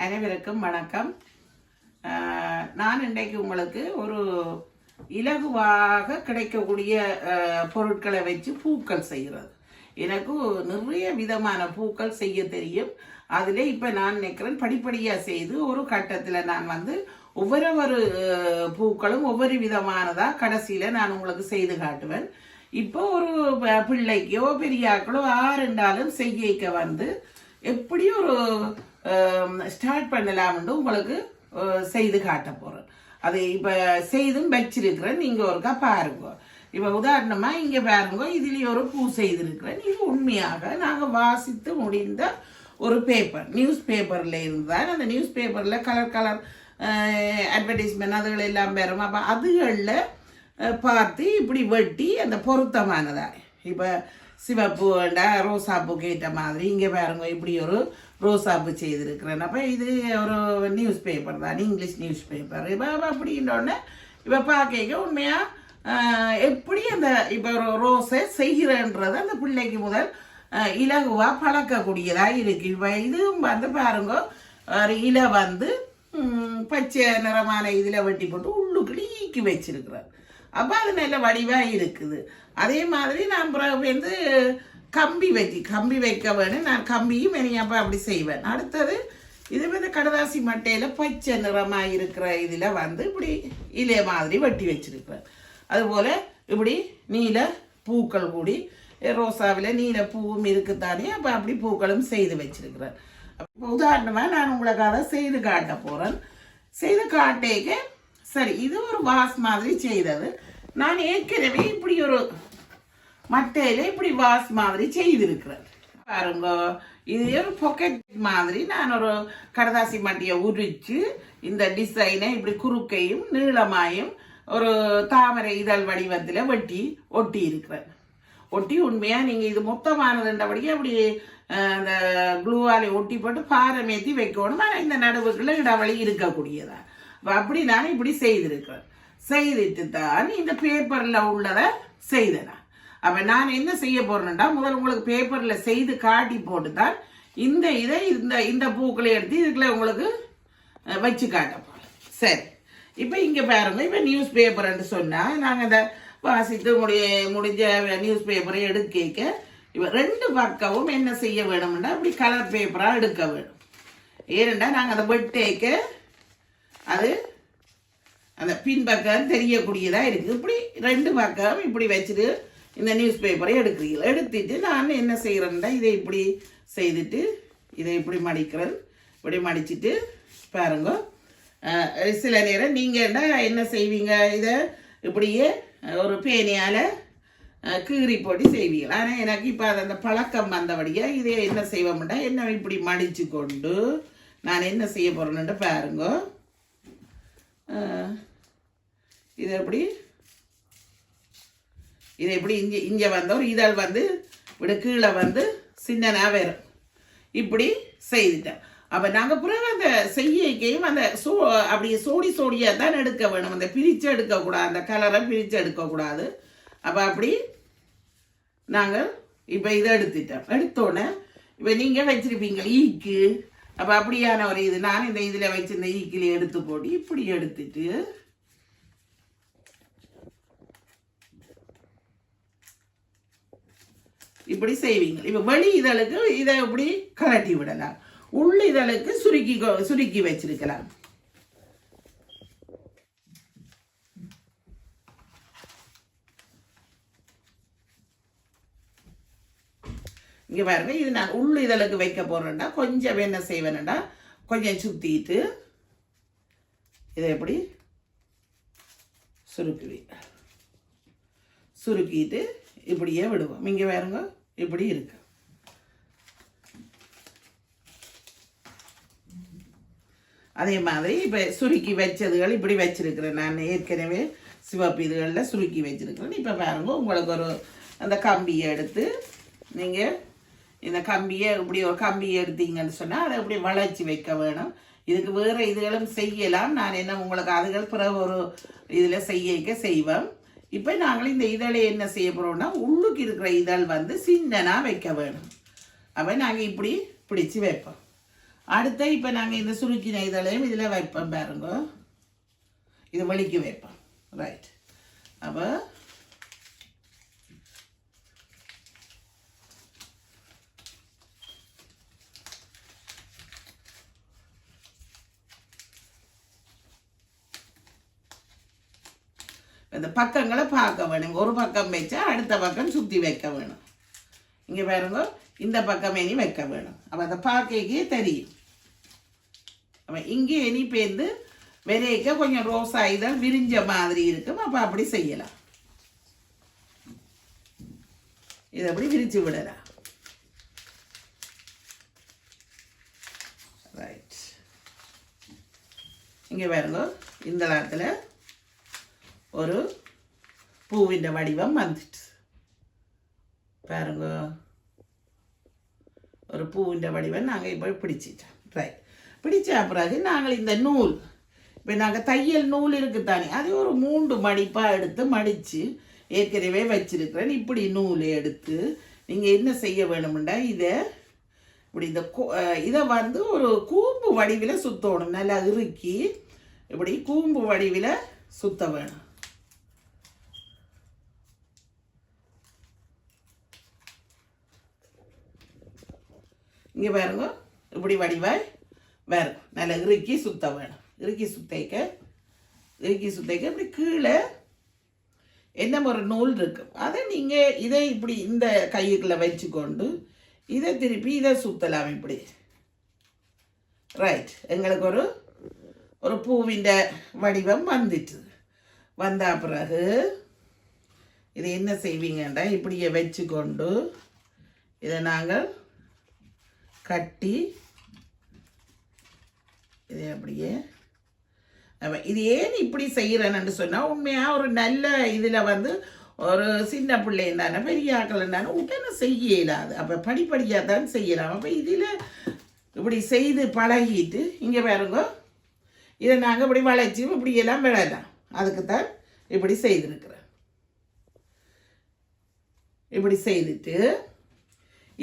அனைவருக்கும் வணக்கம். நான் இன்றைக்கு உங்களுக்கு ஒரு இலகுவாக கிடைக்கக்கூடிய பொருட்களை வச்சு பூக்கள் செய்கிறது. எனக்கு நிறைய விதமான பூக்கள் செய்ய தெரியும். அதில் இப்போ நான் நினைக்கிறேன் படிப்படியாக செய்து ஒரு கட்டத்தில் நான் வந்து ஒவ்வொரு ஒரு பூக்களும் ஒவ்வொரு விதமானதாக கடைசியில் நான் உங்களுக்கு செய்து காட்டுவேன். இப்போ ஒரு ப- பிள்ளைக்கோ பெரியாக்களோ ஆறுண்டாலும் செய்யக்க வந்து எப்படியும் ஒரு ஸ்டார்ட் பண்ணலாம்னு உங்களுக்கு செய்து காட்ட போகிறேன் அது இப்போ செய்தும் வச்சிருக்கிறேன் நீங்கள் ஒருக்கா பாருங்க இப்போ உதாரணமாக இங்கே பாருங்க இதுலேயே ஒரு பூ செய்திருக்கிறேன் இது உண்மையாக நாங்கள் வாசித்து முடிந்த ஒரு பேப்பர் நியூஸ் பேப்பரில் இருந்தால் அந்த நியூஸ் பேப்பரில் கலர் கலர் அட்வர்டைஸ்மெண்ட் அதுகள் எல்லாம் பெறும் அப்போ அதுகளில் பார்த்து இப்படி வெட்டி அந்த பொருத்தமானதாக இப்போ சிவப்பு வேண்டாம் ரோசாப்பூக்கு ஏற்ற மாதிரி இங்கே பாருங்க இப்படி ஒரு ரோஸாப்பு செய்திருக்கிறேன். அப்போ இது ஒரு நியூஸ் பேப்பர் தான் இங்கிலீஷ் நியூஸ் பேப்பர் இப்போ அப்படின்னோடனே இப்போ பார்க்க உண்மையாக எப்படி அந்த இப்போ ஒரு ரோஸை செய்கிறன்றது அந்த பிள்ளைக்கு முதல் இலகுவாக பழக்கக்கூடியதாக இருக்கு. இப்போ இதுவும் வந்து பாருங்க ஒரு இலை வந்து பச்சை நிறமான இதில் வெட்டி போட்டு உள்ளுக்குள்ளே ஈக்கி வச்சிருக்கிறார். அப்போ அது நல்ல வடிவாக இருக்குது. அதே மாதிரி நான் வந்து கம்பி வைத்தி கம்பி வைக்க வேணும். நான் கம்பியும் அப்போ அப்படி செய்வேன். அடுத்தது இது வந்து கடதாசி மட்டையில் பச்சை நிறமாக இருக்கிற இதில் வந்து இப்படி இலைய மாதிரி வெட்டி வச்சிருக்கிறேன் அதுபோல் இப்படி நீல பூக்கள் கூடி ரோசாவில் நீல பூவும் இருக்குத்தானே அப்போ அப்படி பூக்களும் செய்து வச்சிருக்கிறேன். இப்போ உதாரணமாக நான் உங்களுக்கு அதை செய்து காட்ட போகிறேன் செய்து காட்டேக்க சரி இது ஒரு வாஸ் மாதிரி செய்தது. நான் ஏற்கனவே இப்படி ஒரு மட்டையில இப்படி வாஸ் மாதிரி செய்திருக்கிறேன் பாருங்க இது ஒரு பொக்கெட் மாதிரி நான் ஒரு கடதாசி மட்டியை உரிச்சு இந்த டிசைனை இப்படி குறுக்கையும் நீளமாயும் ஒரு தாமரை இதழ் வடிவத்தில் வெட்டி ஒட்டி இருக்கிறேன். ஒட்டி உண்மையாக நீங்கள் இது மொத்தமானதுன்றபடியே அப்படி அந்த க்ளூவாலே ஒட்டி போட்டு பாரம் ஏற்றி வைக்கணும். ஆனால் இந்த நடுவுக்குள்ள இடவழி இருக்கக்கூடியதா. அப்படி நான் இப்படி செய்திருக்கிறேன். செய்துட்டு தான் இந்த பேப்பரில் உள்ளதை செய்தேன். அப்போ நான் என்ன செய்ய போறேன்டா? முதல்ல உங்களுக்கு பேப்பரில் செய்து காட்டி போட்டு தான் இந்த இதை இந்த இந்த பூக்களை எடுத்து இதுக்குள்ள உங்களுக்கு வச்சு காட்ட போகிறேன் சரி. இப்போ இங்கே பாருங்கள் இப்போ நியூஸ் பேப்பர்னு சொன்னால் நாங்கள் இந்த வாசித்து முடி முடிஞ்ச நியூஸ் பேப்பரை எடுக்க இப்போ ரெண்டு பக்கமும் என்ன செய்ய வேணும்னா அப்படி கலர் பேப்பராக எடுக்க வேணும். ஏனெண்டா நாங்கள் அதை வெட்டேக்க அது அந்த பின்பக்கம் தெரியக்கூடியதாக இருக்குது. இப்படி ரெண்டு பக்கம் இப்படி வச்சுட்டு இந்த நியூஸ் பேப்பரை எடுக்கிறீங்களா எடுத்துட்டு நான் என்ன செய்கிறேன்டா இதை இப்படி செய்துட்டு இதை இப்படி மடிக்கிறேன். இப்படி மடிச்சிட்டு பாருங்க. சில நேரம் நீங்கள் என்ன செய்வீங்க? இதை இப்படியே ஒரு பேனியால் கீறி போட்டு செய்வீங்க ஆனால் எனக்கு இப்போ அது அந்த பழக்கம் வந்தபடியாக இதை என்ன செய்வோம்டா என்ன இப்படி மடித்து கொண்டு நான் என்ன செய்ய போகிறேன்ட்டு பாருங்க. இதை எப்படி இது எப்படி இங்கே இங்கே வந்த ஒரு இதழ் வந்து இப்படி கீழே வந்து சின்னனாக வரும். இப்படி செய்துட்டேன். அப்போ நாங்கள் பிறகு அந்த செய்யக்கையும் அந்த சோ அப்படி சோடி சோடியாக தான் எடுக்க வேணும். அந்த பிரித்து எடுக்கக்கூடாது அந்த கலரை பிரித்து எடுக்கக்கூடாது. அப்போ அப்படி நாங்கள் இப்போ இதை எடுத்துட்டோம். எடுத்தோன்னே இப்போ நீங்கள் வச்சுருப்பீங்க ஈக்கு. அப்போ அப்படியான ஒரு இது. நான் இந்த இதில் வச்சு இந்த ஈக்கில் எடுத்து போட்டு இப்படி எடுத்துட்டு இப்படி செய்வீங்க. இப்போ வெளி இதழுக்கு இதை இப்படி கலட்டி விடலாம். உள்ள இதழுக்கு சுருக்கி கொ- சுருக்கி வச்சிருக்கலாம். இங்கே பாருங்க இது நான் உள் இதழுக்கு வைக்க போறேன்டா கொஞ்சம் என்ன செய்வேன்டா கொஞ்சம் சுத்திட்டு இதை எப்படி சுருக்குவேன் சுருக்கிட்டு இப்படியே விடுவோம். இங்கே பாருங்க இப்படி இருக்கு. அதே மாதிரி இப்போ சுருக்கி வச்சதுகள் இப்படி வச்சிருக்கிறேன் நான் ஏற்கனவே சிவப்பு இதுகளில் சுருக்கி வச்சிருக்கிறேன். இப்போ பாருங்க உங்களுக்கு ஒரு அந்த கம்பியை எடுத்து நீங்கள் இந்த கம்பியை இப்படி ஒரு கம்பியை எடுத்தீங்கன்னு சொன்னால் அதை இப்படி வளைச்சி வைக்க வேணும். இதுக்கு வேறு இதுகளும் செய்யலாம். நான் என்ன உங்களுக்கு அதுகள் பிற ஒரு இதில் செய்யக்க செய்வேன். இப்போ நாங்கள் இந்த இதழை என்ன செய்ய போகிறோம்னா உள்ளுக்கு இருக்கிற இதழ் வந்து சின்னனாக வைக்க வேணும். அப்போ நாங்கள் இப்படி பிடிச்சி வைப்போம். அடுத்த இப்போ நாங்கள் இந்த சுருக்கின இதழையும் இதில் வைப்போம் பாருங்க. இது வலிக்கு வைப்போம். ரைட் அப்போ இந்த பக்கங்களை பார்க்க வேணும். ஒரு பக்கம் வச்சா அடுத்த பக்கம் சுற்றி வைக்க வேணும். இங்கே பாருங்க இந்த பக்கம் இனி வைக்க வேணும். அப்போ அதை பார்க்கக்கே தெரியும். அப்போ இங்கே இனி பேர்ந்து விரைக்க கொஞ்சம் ரோஸ் ஆகிதான் விரிஞ்ச மாதிரி இருக்கும். அப்போ அப்படி செய்யலாம். இதை அப்படி விரிச்சு விடலாம். ரைட் இங்கே பாருங்க இந்த நேரத்தில் ஒரு பூவின் வடிவம் வந்துட்டு பாருங்க ஒரு பூவின் வடிவம் நாங்கள் இப்போ பிடிச்சிட்டோம் ரைட் பிடிச்ச பிறகு நாங்கள் இந்த நூல் இப்போ நாங்கள் தையல் நூல் இருக்குது தானே அது ஒரு மூன்று மடிப்பாக எடுத்து மடித்து ஏற்கனவே வச்சிருக்கிறேன் இப்படி நூல் எடுத்து நீங்கள் என்ன செய்ய வேணும்னா இதை இப்படி இந்த இதை வந்து ஒரு கூம்பு வடிவில் சுற்றணும் நல்லா இறுக்கி இப்படி கூம்பு வடிவில் சுத்த வேணும் இங்கே பாருங்க. இப்படி வடிவாய் வரும் நல்லா இறுக்கி சுத்த வேணும். இறுக்கி சுத்தைக்க இறுக்கி சுத்தைக்க இப்படி கீழே என்ன ஒரு நூல் இருக்கும் அதை நீங்கள் இதை இப்படி இந்த கையுக்குள்ள வச்சுக்கொண்டு இதை திருப்பி இதை சுத்தலாம் இப்படி. ரைட் எங்களுக்கு ஒரு ஒரு பூவிண்ட வடிவம் வந்துட்டு. வந்த பிறகு இதை என்ன செய்வீங்கண்டா? இப்படியே வச்சுக்கொண்டு இதை நாங்கள் கட்டி இதை அப்படியே. இது ஏன் இப்படி செய்கிறேன்னு சொன்னால் உண்மையாக ஒரு நல்ல இதில் வந்து ஒரு சின்ன பிள்ளைன்னு தானே பெரிய ஆக்கலன்னு உடனே செய்ய இயலாது. அப்போ படிப்படியாக தான் செய்யலாம். அப்போ இதில் இப்படி செய்து பழகிட்டு இங்கே பாருங்க இதை நாங்கள் இப்படி வளைச்சி இப்படி எல்லாம் விடலாம் அதுக்கு தான் இப்படி செய்திருக்கிறேன். இப்படி செய்துட்டு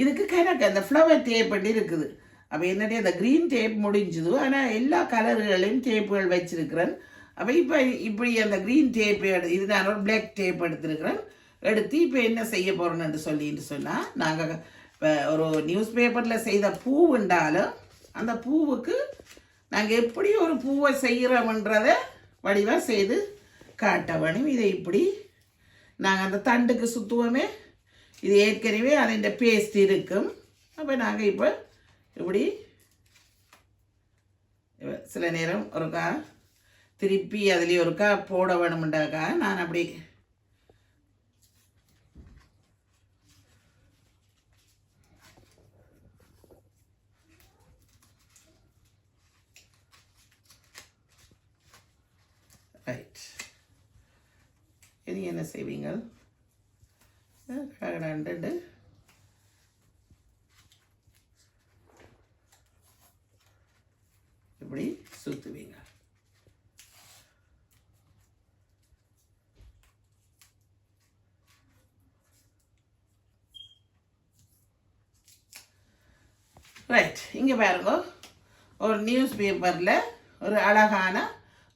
இதுக்கு கணக்கு அந்த ஃப்ளவர் டேப் பண்ணி இருக்குது. அப்போ என்னடி அந்த க்ரீன் டேப் முடிஞ்சுது. ஆனால் எல்லா கலர்களையும் டேப்புகள் வச்சிருக்கிறேன். அப்போ இப்போ இப்படி அந்த க்ரீன் டேப் இது நான் ஒரு பிளாக் டேப் எடுத்திருக்கிறேன். எடுத்து இப்போ என்ன செய்ய போகிறோன்னு சொல்லிட்டு சொன்னால் நாங்கள் இப்போ ஒரு நியூஸ் பேப்பரில் செய்த பூவுண்டாலும் அந்த பூவுக்கு நாங்கள் எப்படி ஒரு பூவை செய்கிறோம்ன்றதை வடிவாக செய்து காட்ட வேணும். இதை இப்படி நாங்கள் அந்த தண்டுக்கு சுற்றுவோமே இது ஏற்கனவே அதன் பேஸ்ட் இருக்கும். அப்போ நாங்கள் இப்போ இப்படி சில நேரம் ஒருக்கா திருப்பி அதுலேயும் ஒருக்கா போட வேணுமெண்டாக்கா நான் அப்படி ரைட் இனி என்ன செய்வீங்க கடகடண்டு இப்படி சுற்றுவீங்க ரைட் இங்கே பாருங்க ஒரு நியூஸ் பேப்பரில் ஒரு அழகான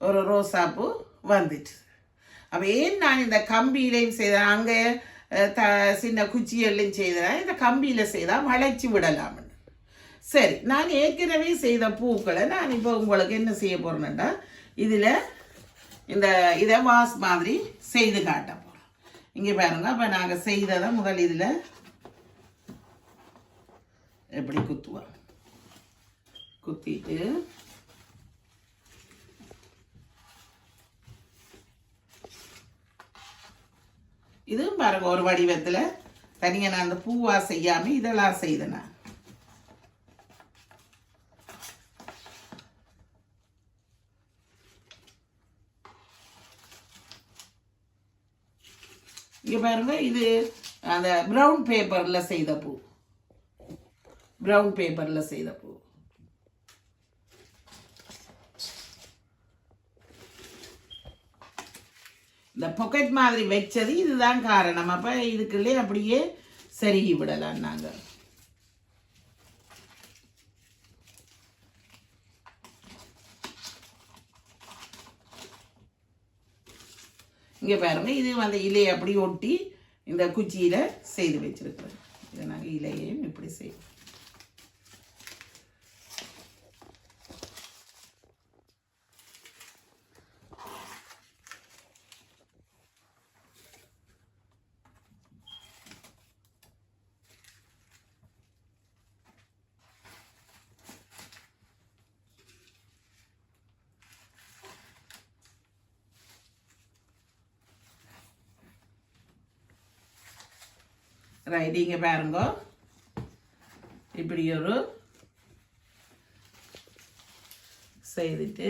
ஒரு ரோசாப்பூ வந்துட்டு அப்போ ஏன் நான் இந்த கம்பியிலையும் செய்தேன் அங்கே த சின்ன குச்சியெல்லாம் செய்தால் இந்த கம்பியில் செய்தால் வளைச்சி விடலாம்னு சரி நான் ஏற்கனவே செய்த பூக்களை நான் இப்போ உங்களுக்கு என்ன செய்ய போகிறேன்டா இதில் இந்த இதை வாஸ் மாதிரி செய்து காட்ட போகிறோம் இங்கே பாருங்க அப்போ நாங்கள் செய்ததை முதல் இதில் எப்படி குத்துவோம் குத்திட்டு இதுவும் பாருங்க ஒரு வடிவத்தில். தனியாக நான் அந்த பூவா செய்யாமல் இதெல்லாம் செய்தேன். நான் இங்க பாருங்க இது அந்த ப்ரௌன் பேப்பர்ல செய்த பூ. ப்ரௌன் பேப்பர்ல செய்த பூ. இந்த பொக்கெட் மாதிரி வச்சது இதுதான் காரணம். அப்போ இதுக்குள்ளே அப்படியே செருகி விடலாம் நாங்கள் இங்கே பாருங்கள் இது அந்த இலையை அப்படி ஒட்டி இந்த குச்சியில் செய்து வச்சுருக்குறேன் இதை நாங்கள் இலையையும் இப்படி செய்வோம். ரைட் இங்கே பாருங்க. இப்படி ஒரு செய்துட்டு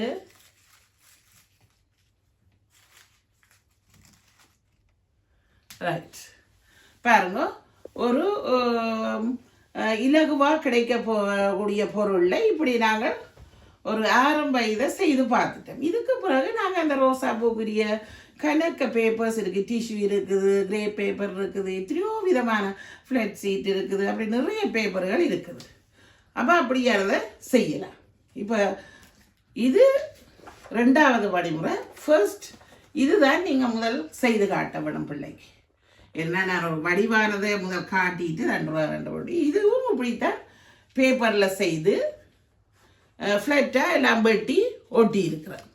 ரைட் பாருங்க. ஒரு இலகுவாக இலகுவா கிடைக்க போகக்கூடிய பொருளில் இப்படி நாங்கள் ஒரு ஆரம்ப இதை செய்து பார்த்துட்டோம் இதுக்கு பிறகு நாங்கள் அந்த ரோசா பூக்குரிய கணக்க பேப்பர்ஸ் இருக்குது டிஷ்யூ இருக்குது கிரே பேப்பர் இருக்குது எத்தனையோ விதமான ஃப்ளட் சீட் இருக்குது அப்படி நிறைய பேப்பர்கள் இருக்குது அப்போ அப்படிங்கிறத செய்யலாம் இப்போ இது ரெண்டாவது வழிமுறை ஃபர்ஸ்ட் இதுதான் நீங்கள் முதல் செய்து காட்ட வேணும் பிள்ளைக்கு என்ன நான் ஒரு வடிவானதை முதல் காட்டிட்டு ரெண்டு ரூபா ரெண்டு ரூபா இதுவும் இப்படித்தான் பேப்பரில் செய்து ஃப்ளட்டாக எல்லாம் வெட்டி ஒட்டி இருக்கிறேன்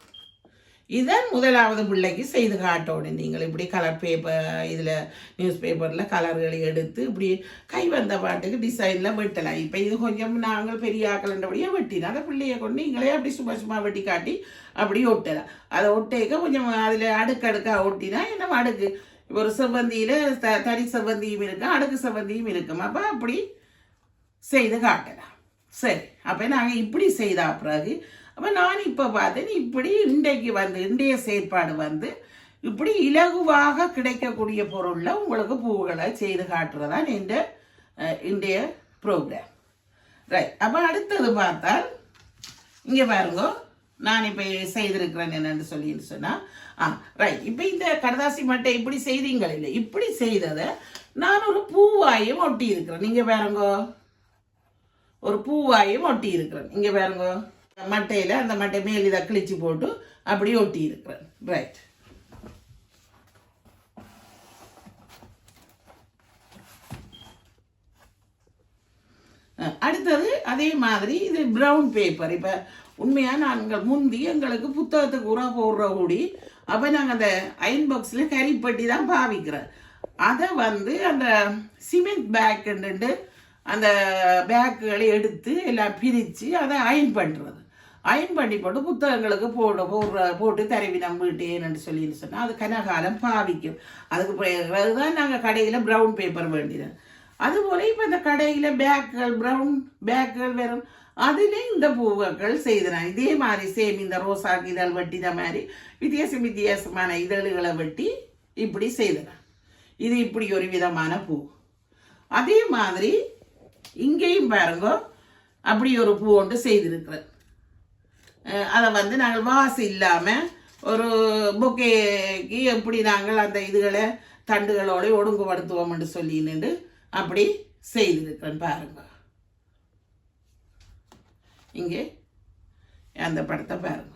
இதன் முதலாவது பிள்ளைக்கு செய்து காட்டணும் நீங்கள் இப்படி கலர் பேப்பர் இதில் நியூஸ் பேப்பரில் கலர்களை எடுத்து இப்படி கை வந்த பாட்டுக்கு டிசைனில் வெட்டலாம். இப்போ இது கொஞ்சம் நாங்கள் பெரிய ஆக்கலண்டபடியே வெட்டினா அந்த பிள்ளையை கொண்டு நீங்களே அப்படி சும்மா சும்மா வெட்டி காட்டி அப்படி ஒட்டலாம். அதை ஒட்டேக்க கொஞ்சம் அதில் அடுக்கு அடுக்காக ஒட்டினா என்ன அடுக்கு? ஒரு செவ்வந்தியில் த தனி செவ்வந்தியும் இருக்கும் அடுக்கு செவ்வந்தியும் இருக்கும். அப்போ அப்படி செய்து காட்டலாம். சரி அப்போ நாங்கள் இப்படி செய்தா பிறகு அப்போ நான் இப்போ பார்த்தேன் இப்படி இன்றைக்கு வந்து இன்றைய செயற்பாடு வந்து இப்படி இலகுவாக கிடைக்கக்கூடிய பொருளில் உங்களுக்கு பூவுகளை செய்து காட்டுறதான் இந்த இன்றைய ப்ரோக்ராம் ரைட் அப்போ அடுத்தது பார்த்தால் இங்கே பாருங்க நான் இப்போ செய்திருக்கிறேன் என்னன்னு சொல்லின்னு சொன்னால் ஆ ரைட் இப்போ இந்த கடதாசி மட்டை இப்படி செய்தீங்கள் இல்லை இப்படி செய்ததை நான் ஒரு பூவாயும் ஒட்டி இருக்கிறேன் நீங்கள் பாருங்க. ஒரு பூவாயும் ஒட்டி இருக்கிறேன். இங்கே பாருங்க. மட்டையில் அந்த மட்டை மேல் இதை கிழிச்சு போட்டு அப்படி ஒட்டி இருக்கிறேன். ரைட் அடுத்தது அதே மாதிரி இது ப்ரௌன் பேப்பர் இப்போ உண்மையாக நாங்கள் முந்தி எங்களுக்கு புத்தகத்துக்கு உரம் போடுற கூடி அப்போ நாங்கள் அந்த அயன் பாக்ஸில் கரிப்பட்டி தான் பாவிக்கிறோம் அதை வந்து அந்த சிமெண்ட் பேக்குன்ட்டு அந்த பேக்குகளை எடுத்து எல்லாம் பிரித்து அதை அயன் பண்ணுறது அயன் பண்ணி போட்டு புத்தகங்களுக்கு போட போடுற போட்டு தரவி நம்ம வீட்டேன்னு சொல்லி சொன்னால் அது கனகாலம் பாவிக்கும். அதுக்கு தான் நாங்கள் கடையில் ப்ரௌன் பேப்பர் வேண்டியது. அதுபோல் இப்போ இந்த கடையில் பேக்குகள் ப்ரௌன் பேக்குகள் வெறும் அதிலே இந்த பூவுகள் செய்தேன் இதே மாதிரி சேம் இந்த ரோசாக்கு இதழ் வெட்டின மாதிரி வித்தியாசம் வித்தியாசமான இதழ்களை வெட்டி இப்படி செய்தேன் இது இப்படி ஒரு விதமான பூ. அதே மாதிரி இங்கேயும் பாருங்க. அப்படி ஒரு பூ ஒன்று செய்திருக்கிறேன் அதை வந்து நாங்கள் வாசு இல்லாமல் ஒரு பொக்கேக்கு எப்படி நாங்கள் அந்த இதுகளை தண்டுகளோடு ஒடுங்குபடுத்துவோம்னு சொல்லி நின்று அப்படி செய்திருக்கிறேன் பாருங்க. இங்கே அந்த படத்தை பாருங்க.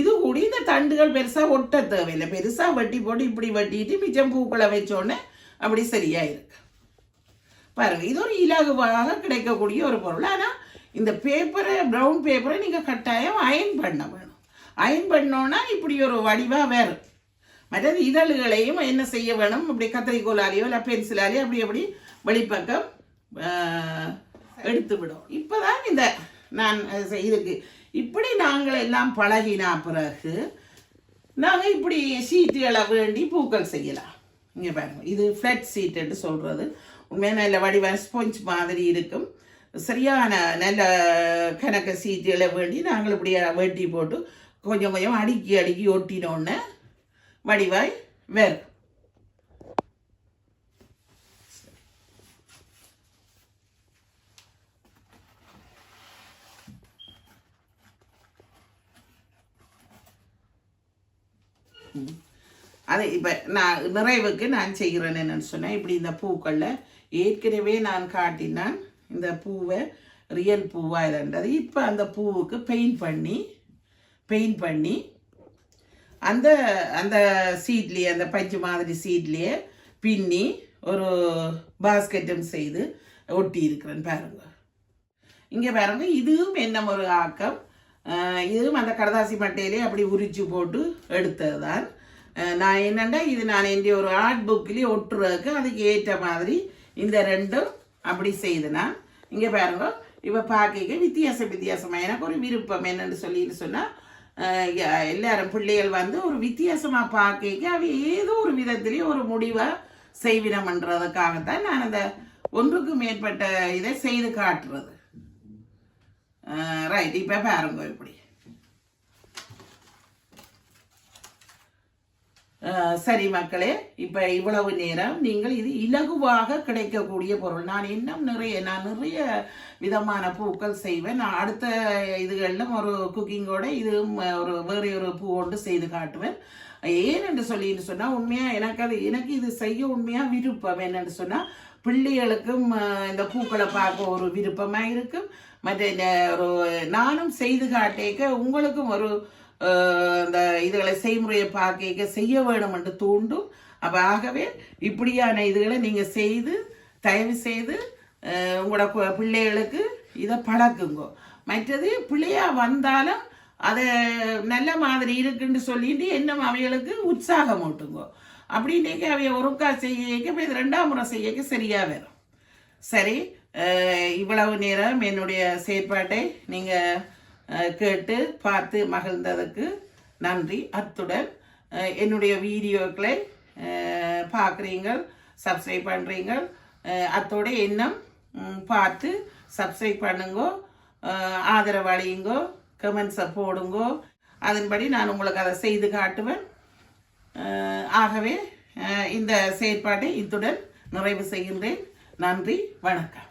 இது கூட இந்த தண்டுகள் பெருசாக ஒட்ட தேவையில்லை. பெருசாக வட்டி போட்டு இப்படி வட்டிட்டு மிச்சம் பூக்களை வச்சோடனே அப்படி சரியாக இருக்கு. பாருங்க இது ஒரு இலகுவாக கிடைக்கக்கூடிய ஒரு பொருள். ஆனால் இந்த பேப்பரை ப்ரௌன் பேப்பரை நீங்கள் கட்டாயம் அயன் பண்ண வேணும். அயன் பண்ணோன்னா இப்படி ஒரு வடிவாக வேறு மற்றது இதழ்களையும் என்ன செய்ய வேணும்? இப்படி கத்திரிக்கோலாலேயோ இல்லை பென்சிலாலேயோ அப்படி அப்படி வெளிப்பக்கம் எடுத்து விடும் இப்போதான் இந்த நான் இதுக்கு இப்படி நாங்கள் எல்லாம் பழகினா பிறகு நாங்கள் இப்படி சீட்டுகளை வேண்டி பூக்கள் செய்யலாம். இங்கே பாருங்கள் இது ஃப்ளட் சீட்டுன்னு சொல்கிறது உண்மையாக நல்ல வடிவம் ஸ்பாஞ்ச் மாதிரி இருக்கும். சரியான நல்ல கணக்க சீட்டுகளை வேண்டி நாங்கள் இப்படியே வெட்டி போட்டு கொஞ்சம் கொஞ்சம் அடுக்கி அடுக்கி ஒட்டினோன்னே வடிவாய் வேறு அதை இப்போ நான் நிறைவுக்கு நான் செய்கிறேன் என்னன்னு சொன்னேன் இப்படி இந்த பூக்களில் ஏற்கனவே நான் காட்டினேன் இந்த பூவை ரியல் பூவாக இருந்தது இப்போ அந்த பூவுக்கு பெயிண்ட் பண்ணி பெயிண்ட் பண்ணி அந்த அந்த சீட்லேயே அந்த பஞ்சு மாதிரி சீட்லேயே பின்னி ஒரு பாஸ்கெட்டும் செய்து ஒட்டி இருக்கிறேன் பாருங்க. இங்கே பாருங்க இதுவும் என்ன ஒரு ஆக்கம். இதுவும் அந்த கடதாசி மட்டையிலே அப்படி உரிச்சு போட்டு எடுத்தது தான் நான் என்னென்னா இது நான் என்னுடைய ஒரு ஆர்ட் புக்லேயே ஒட்டுறதுக்கு அதுக்கு ஏற்ற மாதிரி இந்த ரெண்டும் அப்படி செய்துனா இங்கே பாருங்க இப்போ பார்க்க வித்தியாச வித்தியாசமாக எனக்கு ஒரு விருப்பம் என்னென்னு சொல்லிட்டு சொன்னால் எல்லாரும் பிள்ளைகள் வந்து ஒரு வித்தியாசமாக பார்க்க அவ ஏதோ ஒரு விதத்துலேயும் ஒரு முடிவை செய்வினம்ன்றதுக்காகத்தான் நான் அந்த ஒன்றுக்கு மேற்பட்ட இதை செய்து காட்டுறது. ரைட் இப்போ பாருங்க இப்படி. சரி மக்களே இப்போ இவ்வளவு நேரம் நீங்கள் இது இலகுவாக கிடைக்கக்கூடிய பொருள். நான் இன்னும் நிறைய நான் நிறைய விதமான பூக்கள் செய்வேன். நான் அடுத்த இதுகளிலும் ஒரு குக்கிங்கோட இதுவும் ஒரு வேறு ஒரு பூ கொண்டு செய்து காட்டுவேன். ஏன் என்று சொல்லின்னு சொன்னால் உண்மையாக எனக்கு அது எனக்கு இது செய்ய உண்மையாக விருப்பம். என்னன்னு சொன்னால் பிள்ளைகளுக்கும் இந்த பூக்களை பார்க்க ஒரு விருப்பமாக இருக்கும். மற்ற இந்த ஒரு நானும் செய்து காட்டேக்க உங்களுக்கும் ஒரு இந்த இதுகளை செய்முறையை பார்க்க செய்ய வேணும் என்று தூண்டும். அப்போ ஆகவே இப்படியான இதுகளை நீங்கள் செய்து தயவு செய்து உங்களோட பிள்ளைகளுக்கு இதை பழக்குங்க. மற்றது பிள்ளையா வந்தாலும் அதை நல்ல மாதிரி இருக்குன்னு சொல்லிட்டு இன்னும் அவைகளுக்கு உற்சாகம் ஊட்டுங்க. அப்படின்னேக்க அவைய ஒருக்கா செய்யக்க இப்போ இது ரெண்டாம் முறை செய்யக்க சரியாக வரும். சரி இவ்வளவு நேரம் என்னுடைய செயற்பாட்டை நீங்கள் கேட்டு பார்த்து மகிழ்ந்ததுக்கு நன்றி. அத்துடன் என்னுடைய வீடியோக்களை பார்க்குறீங்க சப்ஸ்கிரைப் பண்ணுறீங்க அத்தோட இன்னும் பார்த்து சப்ஸ்கிரைப் பண்ணுங்கோ ஆதரவு அழியுங்கோ கமெண்ட்ஸை போடுங்கோ. அதன்படி நான் உங்களுக்கு அதை செய்து காட்டுவேன். ஆகவே இந்த செயற்பாட்டை இத்துடன் நிறைவு செய்கின்றேன். நன்றி வணக்கம்.